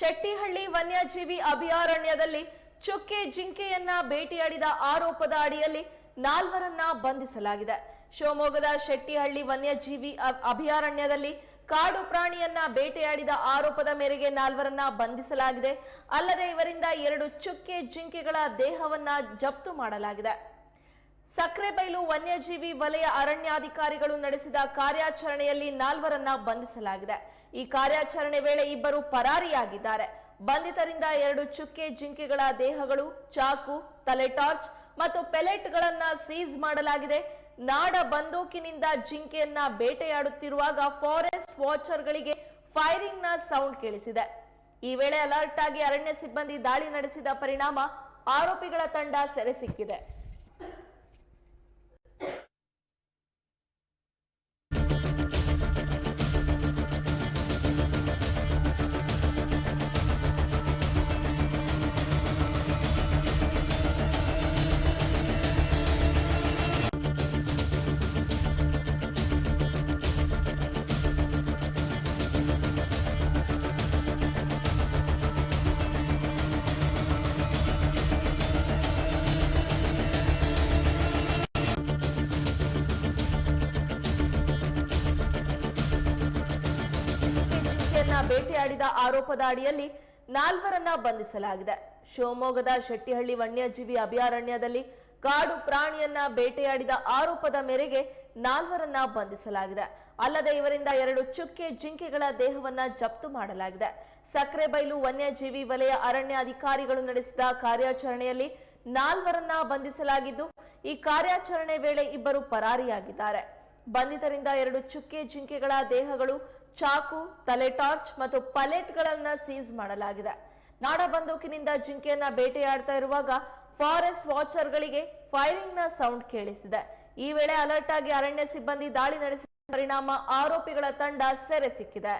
ಶೆಟ್ಟಿಹಳ್ಳಿ ವನ್ಯಜೀವಿ ಅಭಯಾರಣ್ಯದಲ್ಲಿ ಚುಕ್ಕೆ ಜಿಂಕೆಯನ್ನ ಭೇಟಿಯಾಡಿದ ಆರೋಪದ ಅಡಿಯಲ್ಲಿ ನಾಲ್ವರನ್ನ ಬಂಧಿಸಲಾಗಿದೆ. ಶಿವಮೊಗ್ಗದ ಶೆಟ್ಟಿಹಳ್ಳಿ ವನ್ಯಜೀವಿ ಅಭಯಾರಣ್ಯದಲ್ಲಿ ಕಾಡು ಪ್ರಾಣಿಯನ್ನ ಬೇಟೆಯಾಡಿದ ಆರೋಪದ ಮೇರೆಗೆ ನಾಲ್ವರನ್ನ ಬಂಧಿಸಲಾಗಿದೆ. ಅಲ್ಲದೆ ಇವರಿಂದ ಎರಡು ಚುಕ್ಕೆ ಜಿಂಕೆಗಳ ದೇಹವನ್ನ ಜಪ್ತು ಮಾಡಲಾಗಿದೆ. ಸಕ್ರೆಬೈಲು ವನ್ಯಜೀವಿ ವಲಯ ಅರಣ್ಯಾಧಿಕಾರಿಗಳು ನಡೆಸಿದ ಕಾರ್ಯಾಚರಣೆಯಲ್ಲಿ ನಾಲ್ವರನ್ನ ಬಂಧಿಸಲಾಗಿದೆ. ಈ ಕಾರ್ಯಾಚರಣೆ ವೇಳೆ ಇಬ್ಬರು ಪರಾರಿಯಾಗಿದ್ದಾರೆ. ಬಂಧಿತರಿಂದ ಎರಡು ಚುಕ್ಕೆ, ಜಿಂಕೆಗಳ ದೇಹಗಳು, ಚಾಕು, ತಲೆ ಟಾರ್ಚ್ ಮತ್ತು ಪೆಲೆಟ್ಗಳನ್ನ ಸೀಸ್ ಮಾಡಲಾಗಿದೆ. ನಾಡ ಬಂದೂಕಿನಿಂದ ಜಿಂಕೆಯನ್ನ ಬೇಟೆಯಾಡುತ್ತಿರುವಾಗ ಫಾರೆಸ್ಟ್ ವಾಚರ್ಗಳಿಗೆ ಫೈರಿಂಗ್ನ ಸೌಂಡ್ ಕೇಳಿಸಿದೆ. ಈ ವೇಳೆ ಅಲರ್ಟ್ ಆಗಿ ಅರಣ್ಯ ಸಿಬ್ಬಂದಿ ದಾಳಿ ನಡೆಸಿದ ಪರಿಣಾಮ ಆರೋಪಿಗಳ ತಂಡ ಸೆರೆ ಸಿಕ್ಕಿದೆ. ಬೇಟೆಯಾಡಿದ ಆರೋಪದ ಅಡಿಯಲ್ಲಿ ನಾಲ್ವರನ್ನ ಬಂಧಿಸಲಾಗಿದೆ. ಶಿವಮೊಗ್ಗದ ಶೆಟ್ಟಿಹಳ್ಳಿ ವನ್ಯಜೀವಿ ಅಭಯಾರಣ್ಯದಲ್ಲಿ ಕಾಡು ಪ್ರಾಣಿಯನ್ನ ಬೇಟೆಯಾಡಿದ ಆರೋಪದ ಮೇರೆಗೆ ನಾಲ್ವರನ್ನ ಬಂಧಿಸಲಾಗಿದೆ. ಅಲ್ಲದೆ ಇವರಿಂದ ಎರಡು ಚುಕ್ಕೆ ಜಿಂಕೆಗಳ ದೇಹವನ್ನ ಜಪ್ತು ಮಾಡಲಾಗಿದೆ. ಸಕ್ರೆಬೈಲು ವನ್ಯಜೀವಿ ವಲಯ ಅರಣ್ಯ ಅಧಿಕಾರಿಗಳು ನಡೆಸಿದ ಕಾರ್ಯಾಚರಣೆಯಲ್ಲಿ ನಾಲ್ವರನ್ನ ಬಂಧಿಸಲಾಗಿದ್ದು, ಈ ಕಾರ್ಯಾಚರಣೆ ವೇಳೆ ಇಬ್ಬರು ಪರಾರಿಯಾಗಿದ್ದಾರೆ. ಬಂಧಿತರಿಂದ ಎರಡು ಚುಕ್ಕೆ ಜಿಂಕೆಗಳ ದೇಹಗಳು ಚಾಕು, ತಲೆ ಟಾರ್ಚ್ ಮತ್ತು ಪಲೆಟ್ಗಳನ್ನ ಸೀಸ್ ಮಾಡಲಾಗಿದೆ. ನಾಡ ಬಂದೂಕಿನಿಂದ ಜಿಂಕೆಯನ್ನ ಬೇಟೆಯಾಡ್ತಾ ಇರುವಾಗ ಫಾರೆಸ್ಟ್ ವಾಚರ್ಗಳಿಗೆ ನ ಸೌಂಡ್ ಕೇಳಿಸಿದೆ. ಈ ವೇಳೆ ಅಲರ್ಟ್ ಆಗಿ ಅರಣ್ಯ ಸಿಬ್ಬಂದಿ ದಾಳಿ ನಡೆಸಿದ ಪರಿಣಾಮ ಆರೋಪಿಗಳ ತಂಡ ಸೆರೆ ಸಿಕ್ಕಿದೆ.